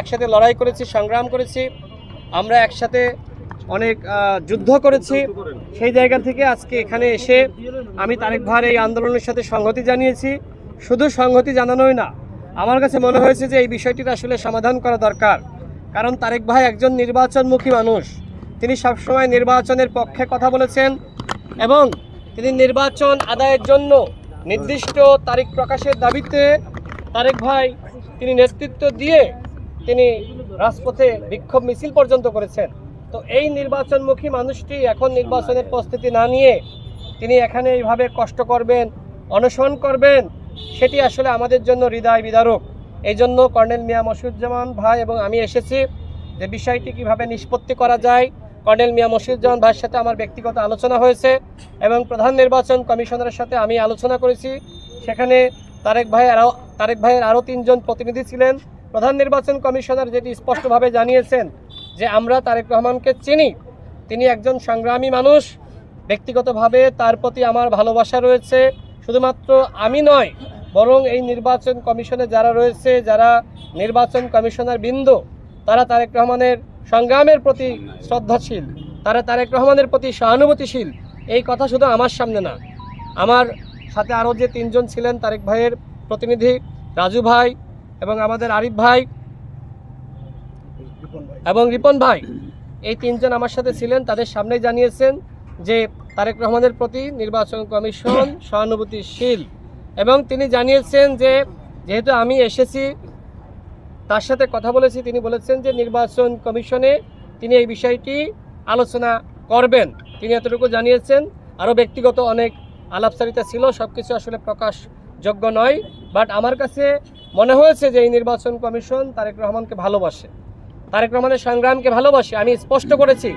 একসাথে লড়াই করেছি, সংগ্রাম করেছি, আমরা একসাথে অনেক যুদ্ধ করেছি। সেই জায়গা থেকে আজকে এখানে এসে আমি তারেক ভাইয়ের এই আন্দোলনের সাথে সংহতি জানিয়েছি। শুধু সংহতি জানানোই না, আমার কাছে মনে হয়েছে যে এই বিষয়টির আসলে সমাধান করা দরকার। কারণ তারেক ভাই একজন নির্বাচনমুখী মানুষ। তিনি সবসময় নির্বাচনের পক্ষে কথা বলেছেন এবং তিনি নির্বাচন আদায়ের জন্য নির্দিষ্ট তারিখ প্রকাশের দাবিতে তারেক ভাই তিনি নেতৃত্ব দিয়ে তিনি রাজপথে বিক্ষোভ মিছিল পর্যন্ত করেছেন। তো এই নির্বাচনমুখী মানুষটি এখন নির্বাচনের প্রস্তুতি না নিয়ে তিনি এখানে এইভাবে কষ্ট করবেন, অনশন করবেন, সেটি আসলে আমাদের জন্য হৃদয় বিদারক। এই জন্য কর্নেল মিয়া মসিউজ্জামান ভাই এবং আমি এসেছি যে বিষয়টি কীভাবে নিষ্পত্তি করা যায়। কর্নেল মিয়া মসিউজ্জামান ভাইয়ের সাথে আমার ব্যক্তিগত আলোচনা হয়েছে এবং প্রধান নির্বাচন কমিশনারের সাথে আমি আলোচনা করেছি। সেখানে তারেক ভাই আরও তারেক ভাইয়ের আরও তিনজন প্রতিনিধি ছিলেন। প্রধান নির্বাচন কমিশনার যেটি স্পষ্টভাবে জানিয়েছেন যে আমরা তারেক রহমানকে চিনি, তিনি একজন সংগ্রামী মানুষ, ব্যক্তিগতভাবে তার প্রতি আমার ভালোবাসা রয়েছে, শুধুমাত্র আমি নয়, বরং এই নির্বাচন কমিশনে যারা রয়েছে, যারা নির্বাচন কমিশনার বৃন্দ, তারা তারেক রহমানের সংগ্রামের প্রতি শ্রদ্ধাশীল, তারা তারেক রহমানের প্রতি সহানুভূতিশীল, এই কথা শুধু আমার সামনে না। আমার সাথে আরও যে তিনজন ছিলেন তারেক ভাইয়ের প্রতিনিধি, রাজু ভাই এবং আমাদের আরিফ ভাই এবং রিপন ভাই, এই তিনজন আমার সাথে ছিলেন, তাদের সামনেই জানিয়েছেন যে তারেক রহমানের প্রতি নির্বাচন কমিশন সহানুভূতিশীল। এবং তিনি জানিয়েছেন যে, যেহেতু আমি এসেছি, তার সাথে কথা বলেছি, তিনি বলেছেন যে নির্বাচন কমিশনে তিনি এই বিষয়টি আলোচনা করবেন। তিনি এতটুকু জানিয়েছেন। আরও ব্যক্তিগত অনেক আলাপচারিতা ছিল সব কিছু আসলে প্রকাশযোগ্য নয়। বাট আমার কাছে মনে হয়েছে যে এই নির্বাচন কমিশন তারেক রহমানকে ভালোবাসে। তারেক রহমানের সংগ্রামকে ভালোবাসে, আমি স্পষ্ট করেছি।